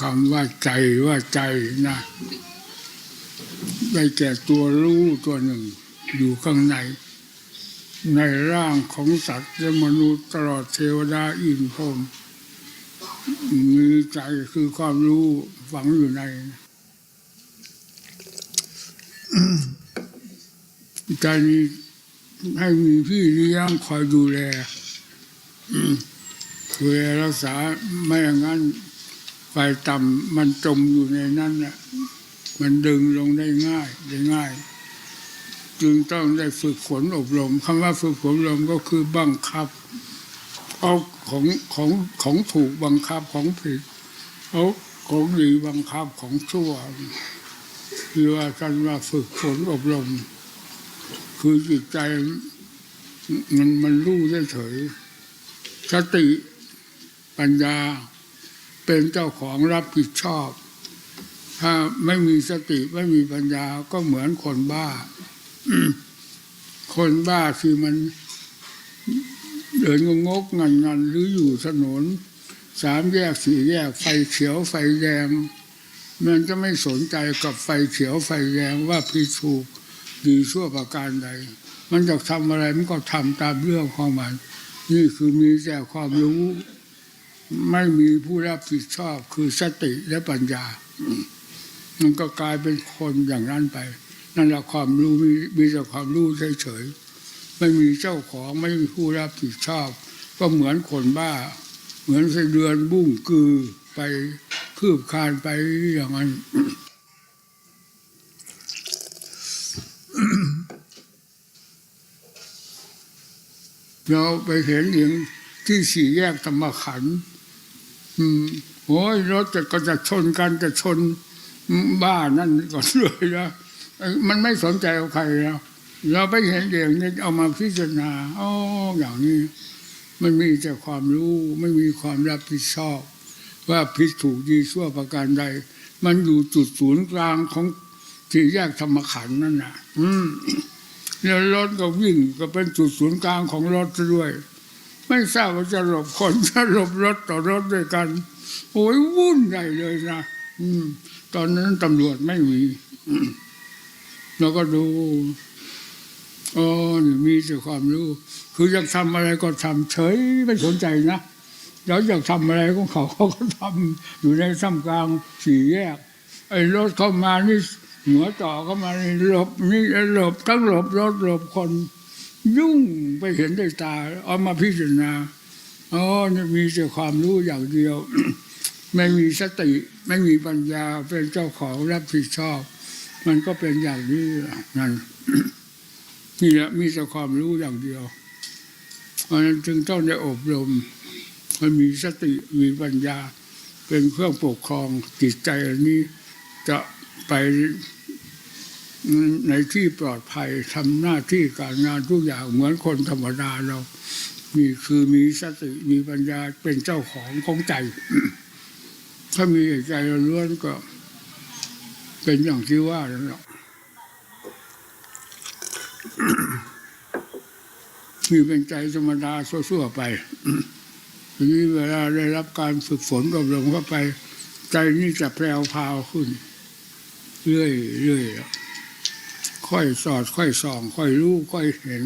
คำว่าใจว่าใจนะได้แก่ตัวรู้ตัวหนึ่ง อยู่ข้างใน ในร่างของสัตว์และมนุษย์ตลอดเทวดาอินพรมมีใจคือความรู้ฝังอยู่ใน ใจนี้ให้มีพี่เลี้ยงคอยดูแลอืมดูแลรักษาไม่อย่างนั้น ไฟต่ำมันจมอยู่ในนั้นน่ะมันดึงลงได้ง่ายได้ง่าย จึงต้องได้ฝึกฝนอบรมคำว่าฝึกฝนอบรมก็คือบังคับ เอาของของของถูกบังคับของผิดเอาของดีบังคับของชั่วคือว่ากันว่าฝึกฝนอบรม คือจิตใจมันมันรู้เฉยสติปัญญา เป็นเจ้าของรับผิดชอบ ถ้าไม่มีสติไม่มีปัญญาก็เหมือนคนบ้า คนบ้าคือมันเดินงงกงันงันหรืออยู่ถนน สามแยกสี่แยก ไฟเขียวไฟแดงมันจะไม่สนใจกับไฟเขียวไฟแดงว่าผิดถูกดีชั่วประการใด มันจะทำอะไรมันก็ทำตามเรื่องของมัน นี่คือมีแต่ความรู้ ไม่มีผู้รับผิดชอบคือสติและปัญญา มันก็กลายเป็นคนอย่างนั้นไป นั่นแหละความรู้มีมีแต่ความรู้เฉยๆไม่มีเจ้าของไม่มีผู้รับผิดชอบ ก็เหมือนคนบ้า เหมือนไส้เดือนบุ้งกือไปคืบคานไปอย่างนั้นเราไปเห็นอย่างที่สี่แยกธรรมขันธ์ โอ้ยรถจะก็จะชนกันจะชนบ้านนั่นก่อนเลยนะมันไม่สนใจใครแล้วเราไปเห็นอย่างนี้เอามาพิจารณาอ๋ออย่างนี้ มันมีแต่ความรู้ไม่มีความรับผิดชอบ ว่าผิดถูกดีชั่วประการใด มันอยู่จุดศูนย์กลางของที่แยกธรรมขันธ์นั่นน่ะ อืมแล้วรถก็วิ่งก็เป็นจุดศูนย์กลางของรถด้วย ไม่ทราบว่าจะหลบคนจะหลบรถต่อรถด้วยกันโอ้ยวุ่นใหญ่เลยนะอืม ตอนนั้นตำรวจไม่มีเราก็ดูอ๋อนี่มีแต่ความรู้ คืออยากทำอะไรก็ทำเฉยไม่สนใจนะแล้วอยากทำอะไรของเขาเขาก็ทำอยู่ในท่ามกลางสี่แยก ไอ้รถเข้ามานี่หัวต่อเข้ามานี่หลบนี่หลบทั้งหลบรถหลบคน ยุ่งไปเห็นด้วยตา เอามาพิจารณาอ๋อนี่มีแต่ความรู้อย่างเดียว ไม่มีสติ ไม่มีปัญญาเป็นเจ้าของรับผิดชอบ มันก็เป็นอย่างนี้นั่นนี่แหละมีแต่ความรู้อย่างเดียวเพราะฉะนั้นจึงต้องได้อบรมมันมีสติมีปัญญา เป็นเครื่องปกครองจิตใจอันนี้จะไป ในที่ปลอดภัยทำหน้าที่การงานทุกอย่างเหมือนคนธรรมดาเรา มีคือมีสติมีปัญญาเป็นเจ้าของของใจ ถ้ามีใจล้วนก็ เป็นอย่างที่ว่านั่นแหละมีเป็นใจธรรมดาทั่วๆไปทีนี้เวลาได้รับการฝึกฝนอบรมเข้าไป ใจนี่จะแปลวพราวขึ้น เรื่อยเรื่อย ค่อยสอดค่อยส่อง ค่อยรู้ค่อยเห็น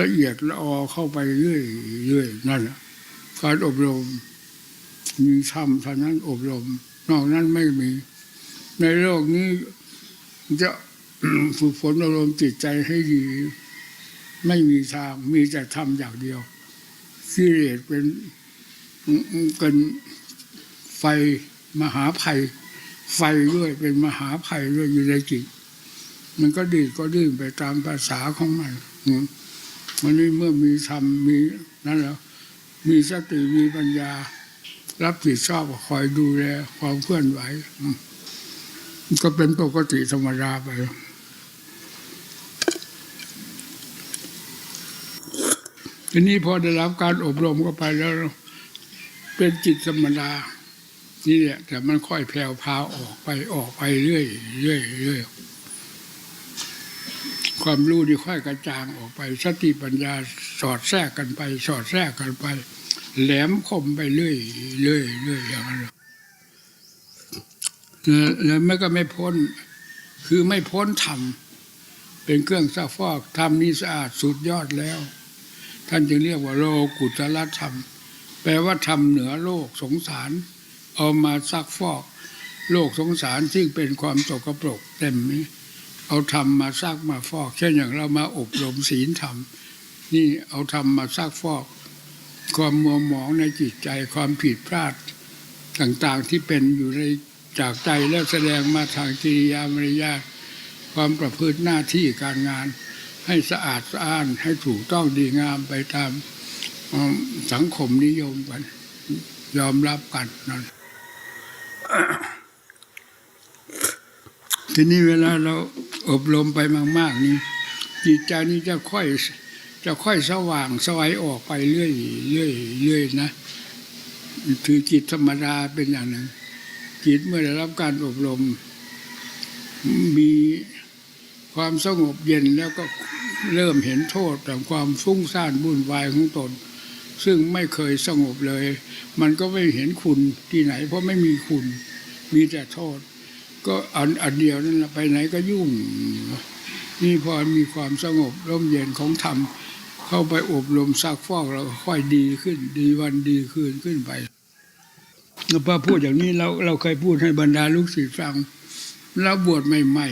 ละเอียดละออเข้าไปเรื่อยเรื่อยนั่นแหละการอบรม มีธรรมเท่านั้นอบรม นอกนั้นไม่มี ในโลกนี้จะฝึกฝนอบรมจิตใจให้ดี ไม่มีทางมีแต่ทำอย่างเดียวกิเลสเป็นเป็นไฟมหาภัย ไฟด้วยเป็นมหาภัยด้วยอยู่ในจิต มันก็ดีดก็ดิ้นไปตามภาษาของมันวันนี้เมื่อมีธรรมมีนั่นแล้ว มีสติมีปัญญา รับผิดชอบคอยดูแลความเคลื่อนไหวก็เป็นปกติธรรมดาไปทีนี้พอได้รับการอบรมเข้าไปแล้ว เป็นจิตธรรมดา นี่แหละแต่มันค่อยแผ่วพราวออกไปออกไปเรื่อยเรื่อยเรื่อย ความรู้ที่ค่อยกระจางออกไป สติปัญญาสอดแทรกกันไป สอดแทรกกันไป แหลมคมไปเรื่อยเรื่อยเรื่อยอย่างนั้นแล้วไม่ก็ไม่พ้น คือไม่พ้นธรรมเป็นเครื่องซักฟอกธรรมนี้สะอาดสุดยอดแล้ว ท่านจึงเรียกว่าโลกุตละธรรม แปลว่าธรรมเหนือโลกสงสาร เอามาซักฟอก โลกสงสารซึ่งเป็นความสกปรกเต็มนี้ เอาธรรมมาซักมาฟอก เช่นอย่างเรามาอบรมศีลธรรม นี่เอาธรรมมาซักฟอก ความมัวหมองในจิตใจความผิดพลาดต่างๆที่เป็นอยู่ในจากใจแล้วแสดงมาทางกิริยามารยาทความประพฤติหน้าที่การงาน ให้สะอาดสะอ้านให้ถูกต้องดีงามไปตามสังคมนิยมกัน ยอมรับกันนั่นทีนี้เวลาเรา อบรมไปมากๆนี่จิตใจนี้จะค่อยจะค่อยสว่างสวัยออกไปเรื่อยเรื่อยเรื่อยนะถือจิตธรรมดาเป็นอย่างหนึ่งจิตเมื่อได้รับการอบรม มีความสงบเย็นแล้วก็เริ่มเห็นโทษแต่ความฟุ้งซ่านวุ่นวายของตน ซึ่งไม่เคยสงบเลย มันก็ไม่เห็นคุณที่ไหน เพราะไม่มีคุณมีแต่โทษ ก็อันอันเดียวนั่นแหละไปไหนก็ยุ่ง นี่พอมีความสงบร่มเย็นของธรรมเข้าไปอบรมซักฟอกเราค่อยดีขึ้น ดีวันดีคืนขึ้นไปแล้วพอพูดอย่างนี้เราเราเคยพูดให้บรรดาลูกศิษย์ฟังเราบวชใหม่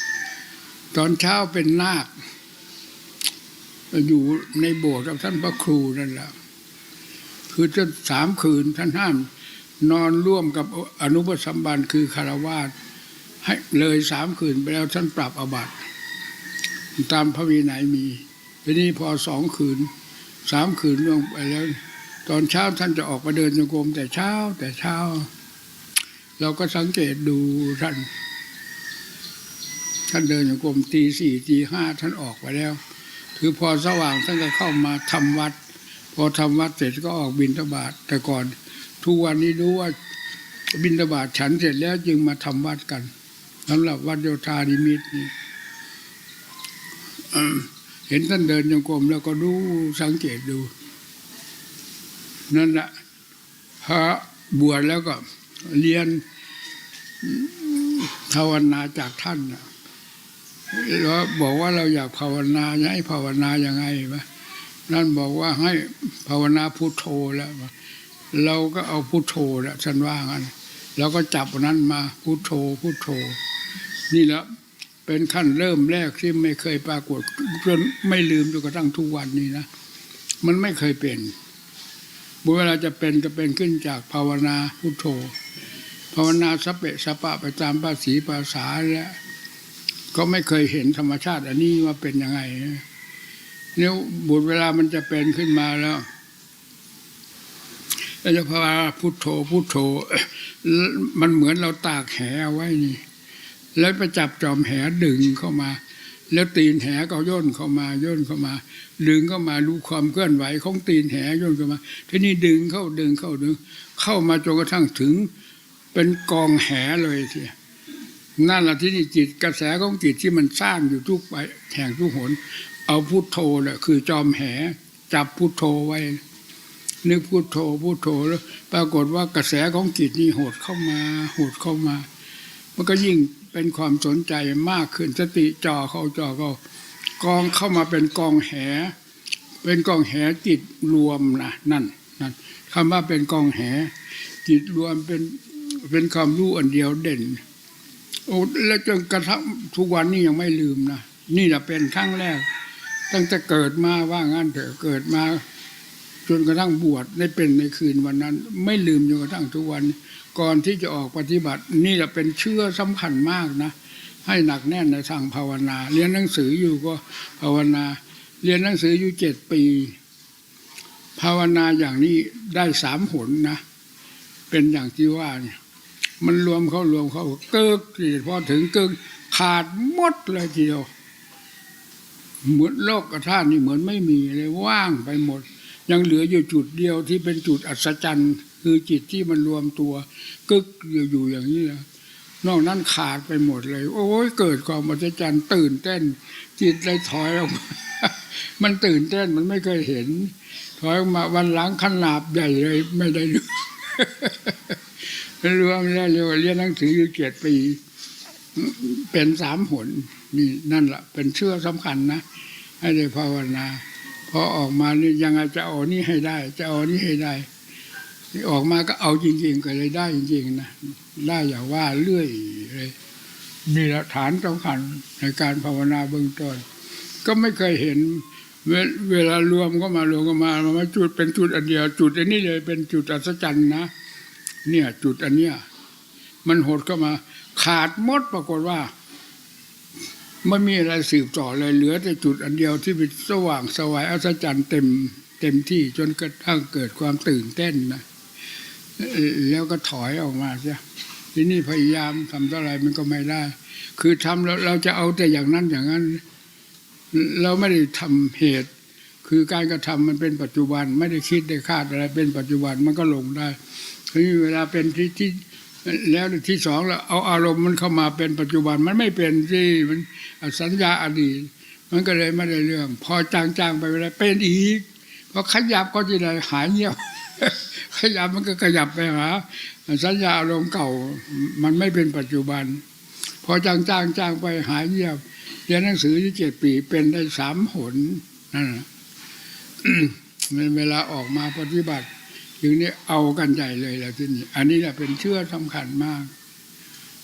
ๆ ตอนเช้าเป็นนาคอยู่ในโบสถ์กับท่านพระครูนั่นแหละคือจะสามคืนท่านห้าม นอนร่วมกับอนุปสัมบันคือคารวาสให้เลยสามคืนไปแล้วท่านปรับอบัตตามพระวินัยมีทีนี้พอสองคืนสามคืนล่วงไปแล้ว ตอนเช้าท่านจะออกมาเดินจงกรมแต่เช้าแต่เช้า เราก็สังเกตดูท่าน ท่านเดินจงกรมตีสี่ตีห้าท่านออกไปแล้วคือพอสว่างท่านก็เข้ามาทำวัด พอทำวัดเสร็จก็ออกบินทบาทแต่ก่อน ทุกวันนี้รู้ว่าบินทบาทฉันเสร็จแล้วจึงมาทำวัดกันสำหรับวัดโยธานิมิตนี่เห็นท่านเดินจงกรมแล้วก็ดูสังเกตดู นั่นแหละพระบวชแล้วก็เรียนภาวนาจากท่านนะแล้วบอกว่าเราอยากภาวนาให้ภาวนายังไงวะนั่นบอกว่าให้ภาวนาพุทโธแล้ว เราก็เอาพุทโธแล้วฉันว่างั้นเราก็จับอันนั้นมาพุทโธพุทโธ นี่แหละเป็นขั้นเริ่มแรกที่ไม่เคยปรากฏจนไม่ลืมจนกระทั่งทุกวันนี้นะมันไม่เคยเป็นบุเวลาจะเป็นก็เป็นขึ้นจากภาวนาพุทโธ ภาวนาสเปะสปะไปตามภาษีภาษาแล้วก็ไม่เคยเห็นธรรมชาติ อันนี้ว่าเป็นยังไงเนี่ยบุตรเวลามันจะเป็นขึ้นมาแล้ว เราจะภาวาพุทโธพุทโธ มันเหมือนเราตากแหเอาไว้นี่ แล้วไปจับจอมแหดึงเข้ามา แล้วตีนแหก็ย่นเข้ามาย่นเข้ามา ดึงเข้ามาดูความเคลื่อนไหวของตีนแหย่นเข้ามา ทีนี้ดึงเข้าดึงเข้าดึง เข้ามาจนกระทั่งถึง เป็นกองแหเลยทีนั่นแหละที่นี่จิตกระแสของจิตที่มันสร้างอยู่ทุกไปแห่งทุกหน เอาพุทโธแหละคือจอมแห จับพุทโธไว้ นึกพุทโธพุทโธแล้วปรากฏว่ากระแสของจิตนี่โหดเข้ามาโหดเข้ามา มันก็ยิ่งเป็นความสนใจมากขึ้นสติจ่อเข้าจ่อเข้ากองเข้ามาเป็นกองแห เป็นกองแหจิตรวมนะนั่นนั่นคำว่าเป็นกองแห จิตรวมเป็นเป็นความรู้อันเดียวเด่นโอ้แล้วจนกระทั่งทุกวันนี้ยังไม่ลืมนะนี่แหละเป็นครั้งแรก ตั้งแต่เกิดมาว่างั้นเถอะเกิดมา จนกระทั่งบวชได้เป็นในคืนวันนั้น ไม่ลืมจนกระทั่งทุกวัน ก่อนที่จะออกปฏิบัติ นี่แหละเป็นเชื่อสำคัญมากนะ ให้หนักแน่นในทางภาวนา เรียนหนังสืออยู่ก็ภาวนา เรียนหนังสืออยู่เจ็ดปี ภาวนาอย่างนี้ได้สามหนนะ เป็นอย่างที่ว่าเนี่ยมันรวมเข้ารวมเข้าเกิกพอถึงเกิกขาดหมดเลยทีเดียวเหมือนโลกกระทานี่เหมือนไม่มีเลยว่างไปหมด ยังเหลืออยู่จุดเดียวที่เป็นจุดอัศจรรย์คือจิตที่มันรวมตัวกึกอยู่อยู่อย่างนี้นะนอกนั้นขาดไปหมดเลย โอ้ยเกิดความอัศจรรย์ตื่นเต้น จิตเลยถอยออกมามันตื่นเต้นมันไม่เคยเห็น ถอยออกมาวันหลังขนาบใหญ่เลย ไม่ได้ดูถรวมแล้วเรียเรียนหนังสืออยู่เจ็ดปี เป็นสามหนนี่นั่นแหละเป็นเชื่อสำคัญนะให้ได้ภาวนา พอออกมานี่ยังไงจะเอานี่ให้ได้ จะเอานี่ให้ได้ที่ออกมาก็เอาจริง ๆ ก็เลยได้จริง ๆนะได้อย่าว่าเรื่อยเลยนี่หละฐานสำคัญในการภาวนาเบื้องต้นก็ไม่เคยเห็นเวลารวมก็มารวมก็มามาจุดเป็นจุดอันเดียว จุดอันนี้เลยเป็นจุดอัศจรรย์นะเนี่ย จุดอันเนี้ยมันหดเข้ามา ขาดมดปรากฏว่า ไม่มีอะไรสืบต่อเลยเหลือแต่จุดอันเดียวที่เป็นสว่างสวายอัศจรรย์เต็มเต็มที่จนกระทั่งเกิดความตื่นเต้นนะแล้วก็ถอยออกมาใช่ทีนี้พยายามทำเท่าไรมันก็ไม่ได้ คือทำแล้วเราจะเอาแต่อย่างนั้นอย่างนั้น เราไม่ได้ทำเหตุ คือการกระทำมันเป็นปัจจุบัน ไม่ได้คิดได้คาดอะไรเป็นปัจจุบันมันก็ลงได้ทีนี้เวลาเป็นที่ที่ แล้วที่สองแล้วเอาอารมณ์มันเข้ามาเป็นปัจจุบันมันไม่เป็นที่มันสัญญาอดีต มันก็เลยไม่ได้เรื่อง พอจางๆไปเวลาเป็นอีกพอขยับก็จะได้หายเงียบขยับมันก็ขยับไปหาสัญญาอารมณ์เก่ามันไม่เป็นปัจจุบัน พอจางๆจางไปหายเงียบเรียนหนังสือที่เจ็ดปีเป็นได้สามหนนั่นเวลาออกมาปฏิบัติ ถึงนี้เอากันใหญ่เลยแล้วที่นี่อันนี้แหละเป็นเชื่อสำคัญมาก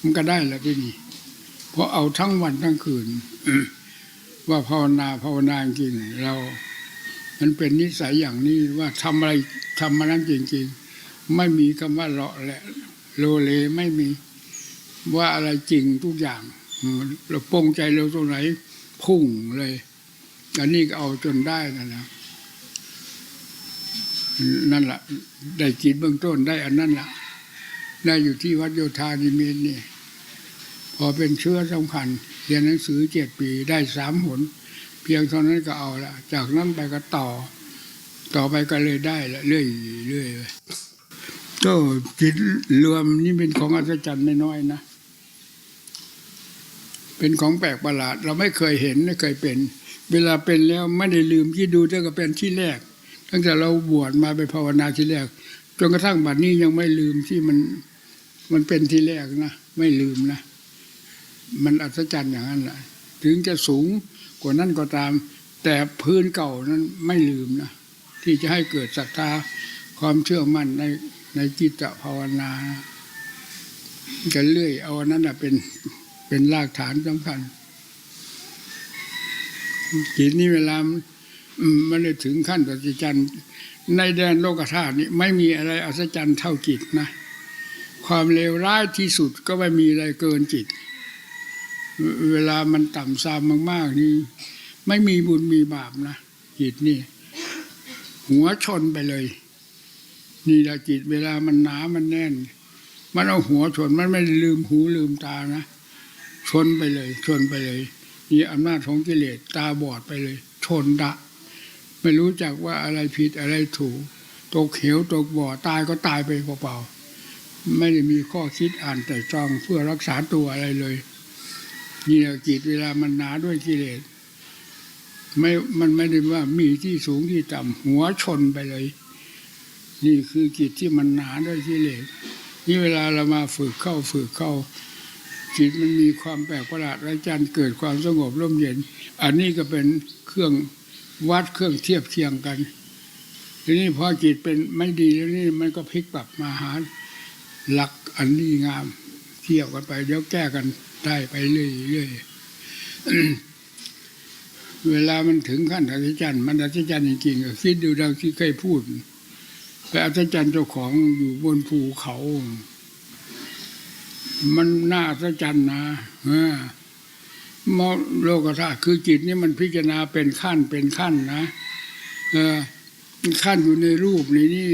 มันก็ได้แล้วที่นี่เพราะเอาทั้งวันทั้งคืนว่าภาวนาภาวนาจริงเรา มันเป็นนิสัยอย่างนี้ว่าทำอะไรทำมานั้นจริง ๆ ไม่มีคำว่าเลาะแหละโลเลไม่มีว่าอะไรจริงทุกอย่างเราปรงใจเราตรงไหนพุ่งเลยอันนี้ก็เอาจนได้นะนะ นั่นแหละได้จิตเบื้องต้นได้อันนั้นแหละได้อยู่ที่วัดโยธานิมิตนี่ พอเป็นเชื้อสำคัญเรียนหนังสือเจ็ดปีได้สามหน เพียงเท่านั้นก็เอาละจากนั้นไปก็ต่อ ต่อไปก็เลยได้ละเรื่อยเรื่อยก็จิตรวมนี่เป็นของอัศจรรย์ไม่น้อยนะเป็นของแปลกประหลาด เราไม่เคยเห็นไม่เคยเป็น เวลาเป็นแล้วไม่ได้ลืมที่ดูตั้งแต่เป็นที่แรก ตั้งแต่เราบวชมาไปภาวนาที่แรกจนกระทั่งบัดนี้ยังไม่ลืมที่มันมันเป็นที่แรกนะไม่ลืมนะ มันอัศจรรย์อย่างนั้นแหละถึงจะสูงกว่านั้นก็ตาม แต่พื้นเก่านั้นไม่ลืมนะที่จะให้เกิดศรัทธาความเชื่อมั่นในในจิตภาวนากันเรื่อยเอาอันนั้นนะเป็นเป็นรากฐานสำคัญจิตนี้เวลา มันเลยถึงขั้นอัศจรรย์ในแดนโลกธาตุนี่ไม่มีอะไรอัศจรรย์เท่าจิตนะ ความเลวร้ายที่สุดก็ไม่มีอะไรเกินจิต เวลามันต่ำซามมาก ๆ นี่ ไม่มีบุญมีบาปนะจิตนี่ หัวชนไปเลย นี่ละจิตเวลามันหนามันแน่น มันเอาหัวชนมันไม่ลืมหูลืมตานะชนไปเลย ชนไปเลย นี่อำนาจของกิเลสตาบอดไปเลย ชนดะ ไม่รู้จักว่าอะไรผิดอะไรถูก ตกเหวตกบ่อตายก็ตายไปเปล่าๆไม่ได้มีข้อคิดอ่านแต่จองเพื่อรักษาตัวอะไรเลยนี่แหละจิตเวลามันหนาด้วยกิเลสไม่ มันไม่ได้ว่ามีที่สูงที่ต่ำหัวชนไปเลย นี่คือจิตที่มันหนาด้วยกิเลสนี่เวลาเรามาฝึกเข้าฝึกเข้าจิตมันมีความแปลกประหลาดไรจันทร์เกิดความสงบร่มเย็น อันนี้ก็เป็นเครื่อง วัดเครื่องเทียบเคียงกัน ทีนี้พอจิตเป็นไม่ดีแล้วนี่มันก็พลิกกลับมาหาหลักอันนี้งามเที่ยวกันไป เดี๋ยวแก้กันได้ไปเรื่อยๆเวลามันถึงขั้นอัศจรรย์มันอัศจรรย์จริงๆคิดดูดังที่เคยพูดไปอัศจรรย์เจ้าของอยู่บนภูเขา มันน่าอัศจรรย์นะ มโลกธาตุคือจิตนี่มันพิจารณาเป็นขั้นเป็นขั้นนะเออขั้นอยู่ในรูปนี่นี่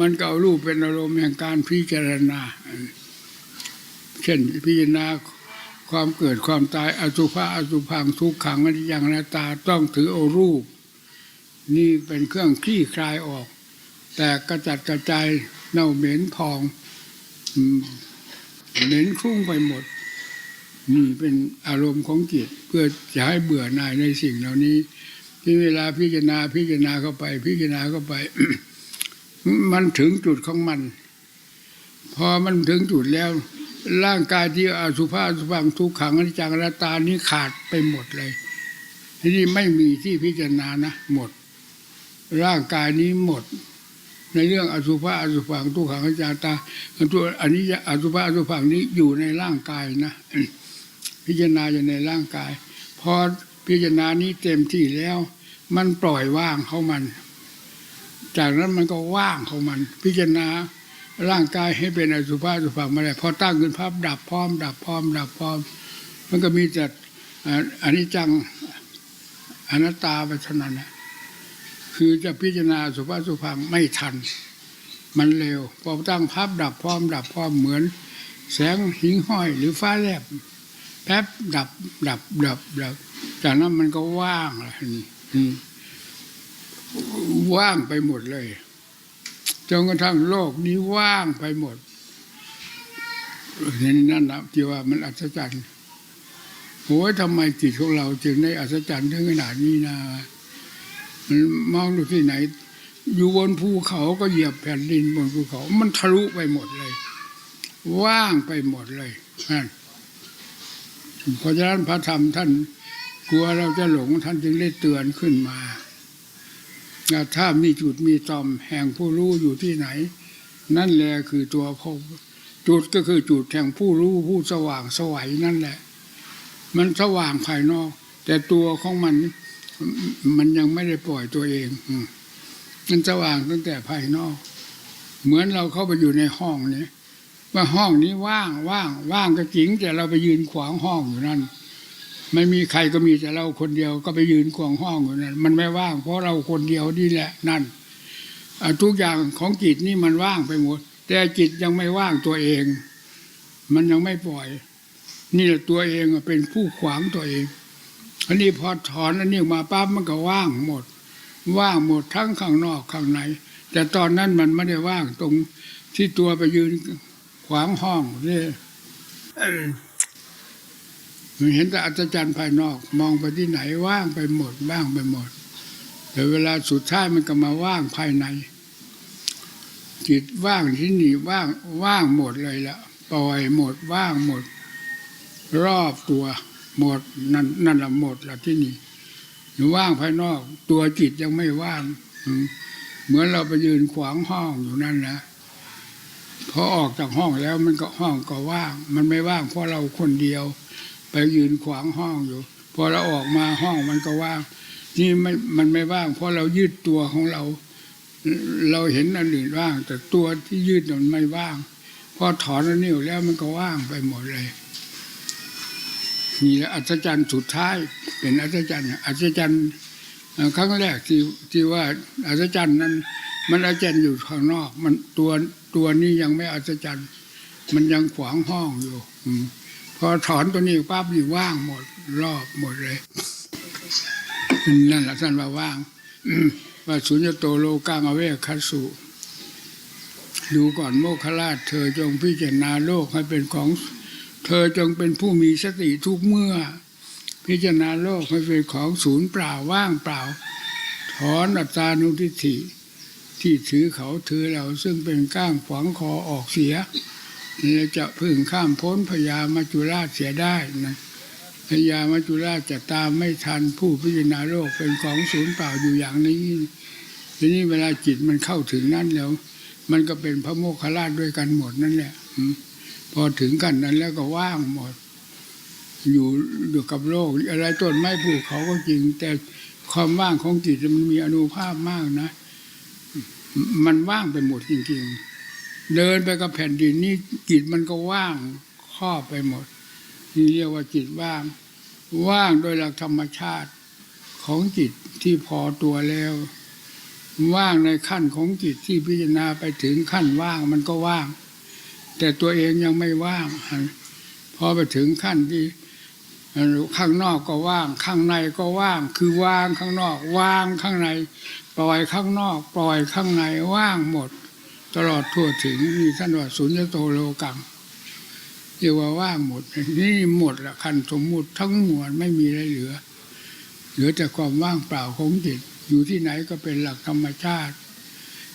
มันก็เอารูปเป็นอารมณ์แห่งการพิจารณา เช่นพิจารณาความเกิดความตายอสุภะอสุพังทุกขังอนิจจังนัตตาต้องถือเอารูป นี่เป็นเครื่องคลี่คลายออก แต่กระจัดกระจายเน่าเหม็นพองเหม็นคลุ้งไปหมด นี่เป็นอารมณ์ของจิตเพื่อจะให้เบื่อหน่ายในสิ่งเหล่านี้ ที่เวลาพิจารณาพิจารณาเข้าไป พิจารณาเข้าไป มันถึงจุดของมัน พอมันถึงจุดแล้ว ร่างกายที่อสุภาอสุพังทุกขังอนิจจังอนัตานี้ขาดไปหมดเลย ที่นี้ไม่มีที่พิจารณานะหมด ร่างกายนี้หมดในเรื่องอสุภะอสุพังทุกขังอนิจจังตาตัวอันนี้อสุภะอสุพังนี้อยู่ในร่างกายนะ พิจารณาอยู่ในร่างกาย พอพิจารณานี้เต็มที่แล้ว มันปล่อยว่างเขามัน จากนั้นมันก็ว่างของมัน พิจารณาร่างกายให้เป็นอสุภะสุภังมาได้พอตั้งขึ้นภาพดับพร้อม ดับพร้อม ดับพร้อม มันก็มีแต่อ่าอนิจจังอนัตตาไปเท่านั้นนะคือจะพิจารณาสุภะอสุภังไม่ทัน มันเร็วพอตั้งภาพดับพร้อมดับพร้อมเหมือน แสงหิงห้อยหรือฟ้าแลบ แป๊บดับ ดับ ดับ ดับ จากนั้นมันก็ว่างเลยนี่อืมว่างไปหมดเลย จนกระทั่งโลกนี้ว่างไปหมดเห็นนั่นนะที่ว่ามันอัศจรรย์โอ้ยทำไมจิตของเราจึงได้อัศจรรย์ถึงขนาดนี้นะมันมองดูที่ไหน อยู่บนภูเขาก็เหยียบแผ่นดินบนภูเขา มันทะลุไปหมดเลย ว่างไปหมดเลยนั่น เพราะฉะนั้นพระธรรมท่านกลัวเราจะหลงท่านจึงได้เตือนขึ้นมาถ้ามีจุดมีตอมแห่งผู้รู้อยู่ที่ไหน นั่นแหละคือตัวพบจุดก็คือจุดแห่งผู้รู้ผู้สว่างสวัยนั่นแหละ มันสว่างภายนอก แต่ตัวของมันมันยังไม่ได้ปล่อยตัวเองมมันสว่างตั้งแต่ภายนอก เหมือนเราเข้าไปอยู่ในห้องนี้ ว่าห้องนี้ว่างว่างว่างก็จริง แต่เราไปยืนขวางห้องอยู่นั่นไม่มีใครก็มีแต่เราคนเดียวก็ไปยืนขวางห้องอยู่นั่นมันไม่ว่าง เพราะเราคนเดียวนี่แหละนั่นทุกอย่างของจิตนี่มันว่างไปหมด แต่จิตยังไม่ว่างตัวเอง มันยังไม่ปล่อย นี่แหละตัวเองเป็นผู้ขวางตัวเอง อันนี้พอถอนอันนี้มาปั๊บมันก็ว่างหมด ว่างหมดทั้งข้างนอกข้างใน แต่ตอนนั้นมันไม่ได้ว่างตรงที่ตัวไปยืน ขวางห้องนี่เอ่อมันเห็นแต่อัศจรรย์ภายนอก มองไปที่ไหนว่างไปหมดว่างไปหมด แต่เวลาสุดท้ายมันก็มาว่างภายใน จิตว่างที่นี่ว่างว่างหมดเลยละปล่อยหมดว่างหมด รอบตัวหมดนั่นนั่นละหมดละที่นี่ว่างภายนอก ตัวจิตยังไม่ว่างเหมือนเราไปยืนขวางห้องอยู่นั่นนะ พอออกจากห้องแล้วมันก็ห้องก็ว่าง มันไม่ว่างเพราะเราคนเดียว ไปยืนขวางห้องอยู่ พอเราออกมาห้องมันก็ว่าง นี่ไม่มันไม่ว่าง เพราะเรายืดตัวของเรา เราเห็นอันอื่นว่าง แต่ตัวที่ยืดมันไม่ว่าง พอถอนอันนิ้วแล้วมันก็ว่างไปหมดเลยนี่แหละอัศจรรย์สุดท้าย เป็นอัศจรรย์อัศจรรย์ครั้งแรกที่ที่ว่าอัศจรรย์นั้น มันอัศจรรย์อยู่ข้างนอก มันตัว ตัวนี้ยังไม่อัศจรรย์ มันยังขวางห้องอยู่อืพอถอนตัวนี้ปั๊บนี่ว่างหมด รอบหมดเลยนั่นแหละท่านว่าว่างมว่าสุญญโตโลกังอเวคัสสุดูก่อนโมคคลาช เธอจงพิจารณาโลกให้เป็นของ เธอจงเป็นผู้มีสติทุกเมื่อ พิจารณาโลกให้เป็นของศูนย์เปล่าว่างเปล่า ถอนอัตตานุทิฏฐิ ที่ถือเขาถือเราซึ่งเป็นก้างขวางคอออกเสียเราจะพึ่งข้ามพ้นพญามัจจุราชเสียได้นะพญามัจจุราชจะตามไม่ทันผู้พิจารณาโลกเป็นของศูนย์เปล่าอยู่อย่างนี้ทีนี้เวลาจิตมันเข้าถึงนั่นแล้ว มันก็เป็นพระโมคคัลลาชด้วยกันหมดนั่นแหละพอถึงกันนั้นแล้วก็ว่างหมด อยู่อยู่กับโลก อะไรต้นไม้ภูกเขาก็จริง แต่ความว่างของจิตมันมีอนุภาพมากนะ มันว่างไปหมดจริงๆ เดินไปกับแผ่นดินนี่จิตมันก็ว่างครอบไปหมด นี่เรียกว่าจิตว่าง ว่างโดยหลักธรรมชาติของจิตที่พอตัวแล้ว ว่างในขั้นของจิตที่พิจารณาไปถึงขั้นว่างมันก็ว่าง แต่ตัวเองยังไม่ว่างพอไปถึงขั้นที่ข้างนอกก็ว่าง ข้างในก็ว่าง คือว่างข้างนอก ว่างข้างใน ปล่อยข้างนอก ปล่อยข้างในว่างหมด ตลอดทั่วถึงนี่ท่านว่าสุญญโตโลกังเรียกว่าว่างหมด นี่หมดละคันสมมุติทั้งมวลไม่มีอะไรเหลือ เหลือแต่ความว่างเปล่าของจิตอยู่ที่ไหนก็เป็นหลักธรรมชาติ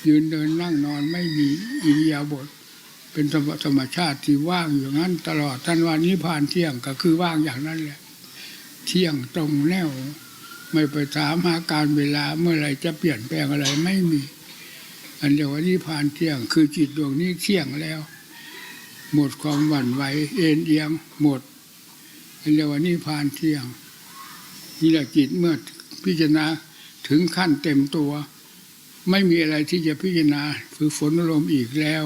ยืนเดินนั่งนอนไม่มีอิริยาบถเป็นธรรมธรรมชาติที่ว่างอยู่งั้น ตลอดท่านว่านิพพานเที่ยงก็คือว่างอย่างนั้นแหละ เที่ยงตรงแนว ไม่ไปถามหาการเวลาเมื่อไรจะเปลี่ยนแปลงอะไรไม่มี อันเดียวว่านิพพานเที่ยง คือจิตดวงนี้เที่ยงแล้ว หมดความหวั่นไหวเอ็นเอียงหมด อันเดียวว่านิพพานเที่ยงนี่แหละจิตเมื่อพิจารณาถึงขั้นเต็มตัว ไม่มีอะไรที่จะพิจารณาฝึกฝนอารมณ์อีกแล้ว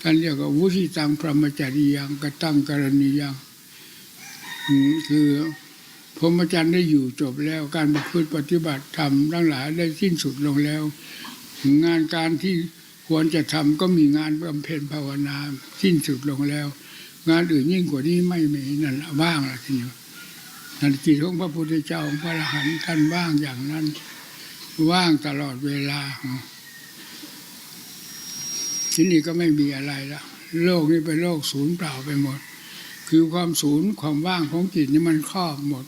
ท่านเรียกว่าวุฒิตังพรหมจริยังกตังกรณียังคือ พรหมจรรย์ได้อยู่จบแล้วการประพฤติปฏิบัติธรรมทั้งหลายได้สิ้นสุดลงแล้ว งานการที่ควรจะทำก็มีงานบำเพ็ญภาวนาสิ้นสุดลงแล้ว งานอื่นยิ่งกว่านี้ไม่มีนั่นละว่างละทีนี้นั่นจิตของพระพุทธเจ้าของพระอรหันต์ท่านว่างอย่างนั้น ว่างตลอดเวลาที่นี่ก็ไม่มีอะไรละโลกนี้เป็นโลกศูนย์เปล่าไปหมด คือความศูนย์ความว่างของจิตนี่มันครอบหมด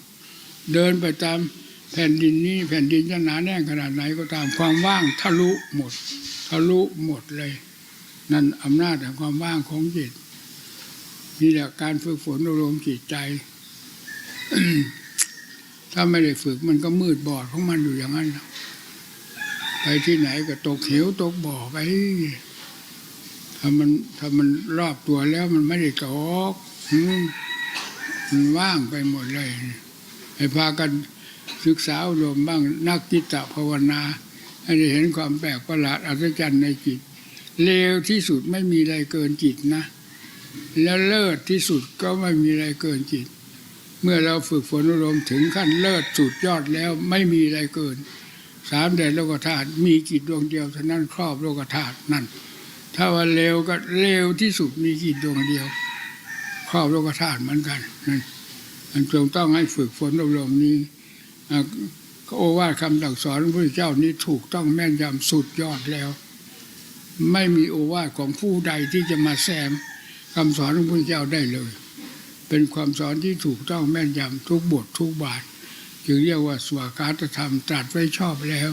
เดินไปตามแผ่นดินนี้แผ่นดินจะหนาแน่นขนาดไหนก็ตามความว่างทะลุหมด ทะลุหมดเลย นั่นอำนาจแห่งความว่างของจิตนี่แหละการฝึกฝนอบรมจิตใจ ถ้าไม่ได้ฝึกมันก็มืดบอดของมันอยู่อย่างนั้นไปที่ไหนก็ตกเหวตกบ่อไปถ้ามันถ้ามันรอบตัวแล้วมันไม่ได้ตกอืมมันว่างไปหมดเลย ให้พากันศึกษาอบรมบ้างนักจิตตภาวนาให้ได้เห็นความแปลกประหลาดอัศจรรย์ในจิตเลวที่สุดไม่มีอะไรเกินจิตนะ แล้วเลิศที่สุดก็ไม่มีอะไรเกินจิต เมื่อเราฝึกฝนอารมณ์ถึงขั้นเลิศสุดยอดแล้วไม่มีอะไรเกิน สามแดนโลกธาตุมีจิตดวงเดียวเท่านั้นครอบโลกธาตุนั่น ถ้าว่าเลวก็เลวที่สุดมีจิตดวงเดียว ครอบโลกธาตุเหมือนกันนั่น มันจงต้องให้ฝึกฝนอบรมนี้อ่าโอวาทคำสั่งสอนของพระเจ้านี้ถูกต้องแม่นยำสุดยอดแล้ว ไม่มีโอวาทของผู้ใดที่จะมาแซมคำสอนของพระเจ้าได้เลย เป็นความสอนที่ถูกต้องแม่นยำทุกบททุกบาทจึงเรียกว่าสวากาตธรรมตรัสไว้ชอบแล้ว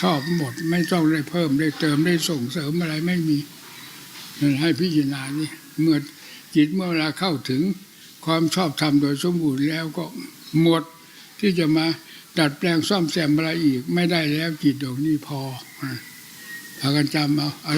ชอบหมดไม่ต้องได้เพิ่มได้เติมได้ส่งเสริมอะไรไม่มีให้พิจารณานี่เมื่อจิตเมื่อเวลาเข้าถึง ความชอบธรรมโดยสมบูรณ์แล้วก็หมดที่จะมาดัดแปลงซ่อมแซมอะไรอีก ไม่ได้แล้วจิตดวงนี้พอพากันจำเอาอา